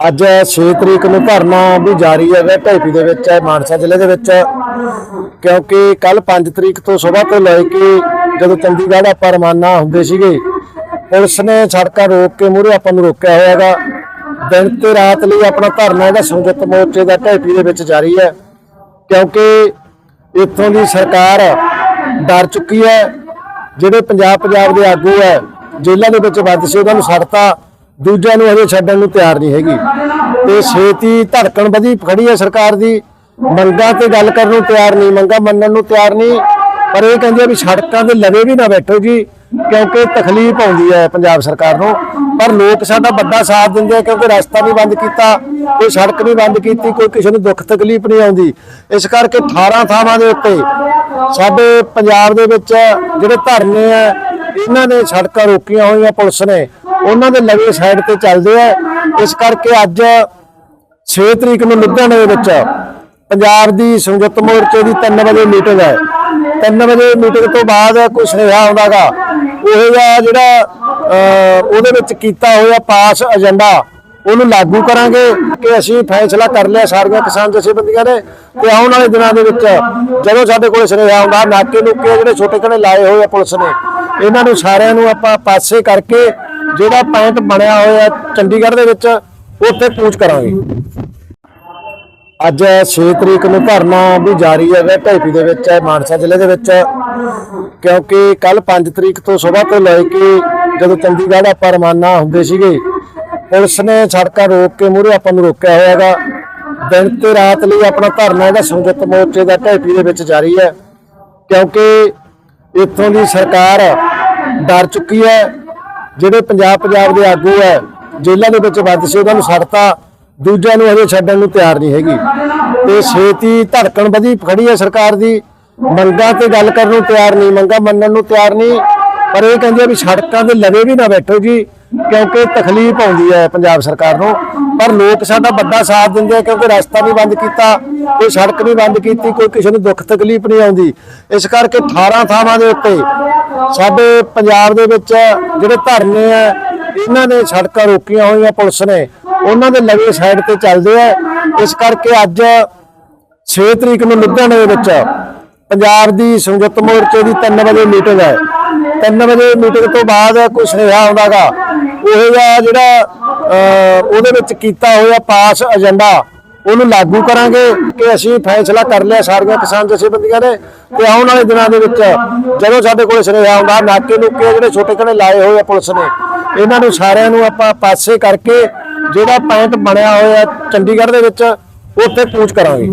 ਅੱਜ 6 ਤਰੀਕ ਨੂੰ ਧਰਨਾ ਵੀ ਜਾਰੀ ਹੈਗਾ ਢੇਪੀ ਦੇ ਵਿੱਚ ਹੈ ਮਾਨਸਾ ਜ਼ਿਲ੍ਹੇ ਦੇ ਵਿੱਚ। ਕਿਉਂਕਿ ਕੱਲ 5 ਤਰੀਕ ਤੋਂ ਸਵੇਰ ਤੋਂ ਲੈ ਕੇ ਜਦੋਂ ਚੰਡੀਗੜ੍ਹ ਆਪਾਂ ਰਵਾਨਾ ਹੁੰਦੇ ਸੀਗੇ, ਪੁਲਿਸ ਨੇ ਸੜਕਾਂ ਰੋਕ ਕੇ ਮੂਹਰੇ ਆਪਾਂ ਨੂੰ ਰੋਕਿਆ ਹੋਇਆ ਹੈਗਾ। ਦਿਨ ਤੇ ਰਾਤ ਲਈ ਆਪਣਾ ਧਰਨਾ ਇਹਦਾ ਸੰਯੁਕਤ ਮੋਰਚੇ ਦਾ ਢੇਪੀ ਦੇ ਵਿੱਚ ਜਾਰੀ ਹੈ। ਕਿਉਂਕਿ ਇੱਥੋਂ ਦੀ ਸਰਕਾਰ ਡਰ ਚੁੱਕੀ ਹੈ। ਜਿਹੜੇ ਪੰਜਾਬ ਪੰਜਾਬ ਦੇ ਆਗੂ ਹੈ, ਜੇਲ੍ਹਾਂ ਦੇ ਵਿੱਚ ਬੰਦ ਸੀ, ਉਹਨਾਂ ਨੂੰ ਛੱਡਤਾ ਦੂਜਿਆਂ ਨੂੰ ਹਜੇ ਛੱਡਣ ਨੂੰ ਤਿਆਰ ਨਹੀਂ ਹੈਗੀ। ਤੇ ਛੇਤੀ ਧੜਕਣ ਵਧੀ ਖੜੀ ਹੈ ਸਰਕਾਰ ਦੀ। ਮੰਗਾਂ ਤੇ ਗੱਲ ਕਰਨ ਨੂੰ ਤਿਆਰ ਨਹੀਂ, ਮੰਗਾਂ ਮੰਨਣ ਨੂੰ ਤਿਆਰ ਨਹੀਂ। ਪਰ ਇਹ ਕਹਿੰਦੇ ਆ ਵੀ ਸੜਕਾਂ ਦੇ ਲਵੇ ਵੀ ਨਾ ਬੈਠੋ ਜੀ, ਕਿਉਂਕਿ ਤਕਲੀਫ ਆਉਂਦੀ ਹੈ ਪੰਜਾਬ ਸਰਕਾਰ ਨੂੰ। ਪਰ ਲੋਕ ਸਾਡਾ ਵੱਡਾ ਸਾਥ ਦਿੰਦੇ ਆ, ਕਿਉਂਕਿ ਰਸਤਾ ਵੀ ਬੰਦ ਕੀਤਾ, ਕੋਈ ਸੜਕ ਨਹੀਂ ਬੰਦ ਕੀਤੀ, ਕੋਈ ਕਿਸੇ ਨੂੰ ਦੁੱਖ ਤਕਲੀਫ ਨਹੀਂ ਆਉਂਦੀ। ਇਸ ਕਰਕੇ 18 ਥਾਵਾਂ ਦੇ ਉੱਤੇ ਸਾਡੇ ਪੰਜਾਬ ਦੇ ਵਿੱਚ ਜਿਹੜੇ ਧਰਨੇ ਆ, ਇਹਨਾਂ ਨੇ ਸੜਕਾਂ ਰੋਕੀਆਂ ਹੋਈਆਂ ਪੁਲਿਸ ਨੇ। ਉਹਨਾਂ ਦੇ ਲਵੇ ਸਾਈਡ ਤੇ ਚੱਲਦੇ ਆ। ਇਸ ਕਰਕੇ ਅੱਜ 6 ਤਰੀਕ ਨੂੰ ਲੁਧਿਆਣੇ ਦੇ ਵਿੱਚ ਪੰਜਾਬ ਦੀ ਸੰਯੁਕਤ ਮੋਰਚੇ ਦੀ 3 ਵਜੇ ਮੀਟਿੰਗ ਹੈ। 3 ਵਜੇ ਮੀਟਿੰਗ ਤੋਂ ਬਾਅਦ ਕੋਈ ਸੁਨੇਹਾ ਆਉਂਦਾਗਾ ਉਹ ਜਿਹਾ ਜਿਹੜਾ ਉਹਦੇ ਵਿੱਚ ਕੀਤਾ ਹੋਇਆ ਪਾਸ ਏਜੰਡਾ ਉਹਨੂੰ ਲਾਗੂ ਕਰਾਂਗੇ ਕਿ ਅਸੀਂ ਫੈਸਲਾ ਕਰ ਲਿਆ ਸਾਰੀਆਂ ਕਿਸਾਨ ਜਥੇਬੰਦੀਆਂ ਨੇ ਤੇ ਆਉਣ ਵਾਲੇ ਦਿਨਾਂ ਦੇ ਵਿੱਚ ਜਦੋਂ ਸਾਡੇ ਕੋਲ ਸੁਨੇਹਾ ਆਉਂਦਾ ਨਾਕੇ ਨੁਕੇ ਜਿਹੜੇ ਛੋਟੇ ਕਣੇ ਲਾਏ ਹੋਏ ਆ ਪੁਲਿਸ ਨੇ, ਇਹਨਾਂ ਨੂੰ ਸਾਰਿਆਂ ਨੂੰ ਆਪਾਂ ਪਾਸੇ ਕਰਕੇ ਜਿਹੜਾ ਪੁਆਇੰਟ ਬਣਿਆ ਹੋਇਆ ਚੰਡੀਗੜ੍ਹ ਦੇ ਵਿੱਚ, ਉੱਥੇ ਪਹੁੰਚ ਕਰਾਂਗੇ। ਅੱਜ 6 ਤਰੀਕ ਨੂੰ ਧਰਨਾ ਵੀ ਜਾਰੀ ਹੈਗਾ ਢੇਪੀ ਦੇ ਵਿੱਚ ਹੈ ਮਾਨਸਾ ਜ਼ਿਲ੍ਹੇ ਦੇ ਵਿੱਚ। ਕਿਉਂਕਿ ਕੱਲ 5 ਤਰੀਕ ਤੋਂ ਸਵੇਰ ਤੋਂ ਲੈ ਕੇ ਜਦੋਂ ਚੰਡੀਗੜ੍ਹ ਆਪਾਂ ਰਵਾਨਾ ਹੁੰਦੇ ਸੀਗੇ, ਪੁਲਿਸ ਨੇ ਸੜਕਾਂ ਰੋਕ ਕੇ ਮੂਹਰੇ ਆਪਾਂ ਨੂੰ ਰੋਕਿਆ ਹੋਇਆ ਹੈਗਾ। ਦਿਨ ਤੇ ਰਾਤ ਲਈ ਆਪਣਾ ਧਰਨਾ ਇਹਦਾ ਸੰਯੁਕਤ ਮੋਰਚੇ ਦਾ ਢਾਈਪੀ ਦੇ ਵਿੱਚ ਜਾਰੀ ਹੈ। ਕਿਉਂਕਿ ਇੱਥੋਂ ਦੀ ਸਰਕਾਰ ਡਰ ਚੁੱਕੀ ਹੈ। ਜਿਹੜੇ ਪੰਜਾਬ ਪੰਜਾਬ ਦੇ ਆਗੂ ਹੈ, ਜੇਲ੍ਹਾਂ ਦੇ ਵਿੱਚ ਬੰਦ ਸੀ, ਉਹਨਾਂ ਨੂੰ ਛੱਡਤਾ ਦੂਜਿਆਂ ਨੂੰ ਹਜੇ ਛੱਡਣ ਨੂੰ ਤਿਆਰ ਨਹੀਂ ਹੈਗੀ। ਤੇ ਛੇਤੀ ਧੜਕਣ ਵਧੀ ਖੜੀ ਹੈ ਸਰਕਾਰ ਦੀ। ਮੰਗਾਂ ਤੇ ਗੱਲ ਕਰਨ ਨੂੰ ਤਿਆਰ ਨਹੀਂ, ਮੰਗਾਂ ਮੰਨਣ ਨੂੰ ਤਿਆਰ ਨਹੀਂ। ਪਰ ਇਹ ਕਹਿੰਦੇ ਆ ਵੀ ਸੜਕਾਂ ਦੇ ਲਵੇ ਵੀ ਨਾ ਬੈਠੋ ਜੀ। ਕਿਉਂਕਿ ਤਕਲੀਫ ਆਉਂਦੀ ਹੈ ਪੰਜਾਬ ਸਰਕਾਰ ਨੂੰ। ਪਰ ਲੋਕ ਸਾਡਾ ਵੱਡਾ ਸਾਥ ਦਿੰਦੇ ਆ ਕਿਉਂਕਿ ਰਸਤਾ ਵੀ ਬੰਦ ਕੀਤਾ, ਕੋਈ ਸੜਕ ਨਹੀਂ ਬੰਦ ਕੀਤੀ, ਕੋਈ ਕਿਸੇ ਨੂੰ ਦੁੱਖ ਤਕਲੀਫ ਨਹੀਂ ਆਉਂਦੀ। ਇਸ ਕਰਕੇ 18 ਥਾਵਾਂ ਦੇ ਉੱਤੇ ਸਾਡੇ ਪੰਜਾਬ ਦੇ ਵਿੱਚ ਜਿਹੜੇ ਧਰਨੇ ਆ, ਇਹਨਾਂ ਨੇ ਸੜਕਾਂ ਰੋਕੀਆਂ ਹੋਈਆਂ ਪੁਲਿਸ ਨੇ। ਉਹਨਾਂ ਦੇ ਲਵੇ ਸਾਈਡ ਤੇ ਚੱਲਦੇ ਆ। ਇਸ ਕਰਕੇ ਅੱਜ 6 ਤਰੀਕ ਨੂੰ ਲੁਧਿਆਣੇ ਦੇ ਵਿੱਚ ਪੰਜਾਬ ਦੀ ਸੰਯੁਕਤ ਮੋਰਚੇ ਦੀ 3 ਵਜੇ ਮੀਟਿੰਗ ਹੈ। 3 ਵਜੇ ਮੀਟਿੰਗ ਤੋਂ ਬਾਅਦ ਕੋਈ ਸੁਨੇਹਾ ਆਉਂਦਾਗਾ ਉਹ ਜਿਹਾ ਜਿਹੜਾ ਉਹਦੇ ਵਿੱਚ ਕੀਤਾ ਹੋਇਆ ਪਾਸ ਏਜੰਡਾ ਉਹਨੂੰ ਲਾਗੂ ਕਰਾਂਗੇ ਕਿ ਅਸੀਂ ਫੈਸਲਾ ਕਰ ਲਿਆ ਸਾਰੀਆਂ ਕਿਸਾਨ ਜਥੇਬੰਦੀਆਂ ਨੇ ਤੇ ਆਉਣ ਵਾਲੇ ਦਿਨਾਂ ਦੇ ਵਿੱਚ ਜਦੋਂ ਸਾਡੇ ਕੋਲ ਸੁਨੇਹਾ ਆਉਂਦਾ ਨਾਕੇ ਨੁਕੇ ਜਿਹੜੇ ਛੋਟੇ ਕਣੇ ਲਾਏ ਹੋਏ ਆ ਪੁਲਿਸ ਨੇ, ਇਹਨਾਂ ਨੂੰ ਸਾਰਿਆਂ ਨੂੰ ਆਪਾਂ ਪਾਸੇ ਕਰਕੇ ਜਿਹੜਾ ਪੁਆਇੰਟ ਬਣਿਆ ਹੋਇਆ ਚੰਡੀਗੜ੍ਹ ਦੇ ਵਿੱਚ, ਉੱਥੇ ਪਹੁੰਚ ਕਰਾਂਗੇ।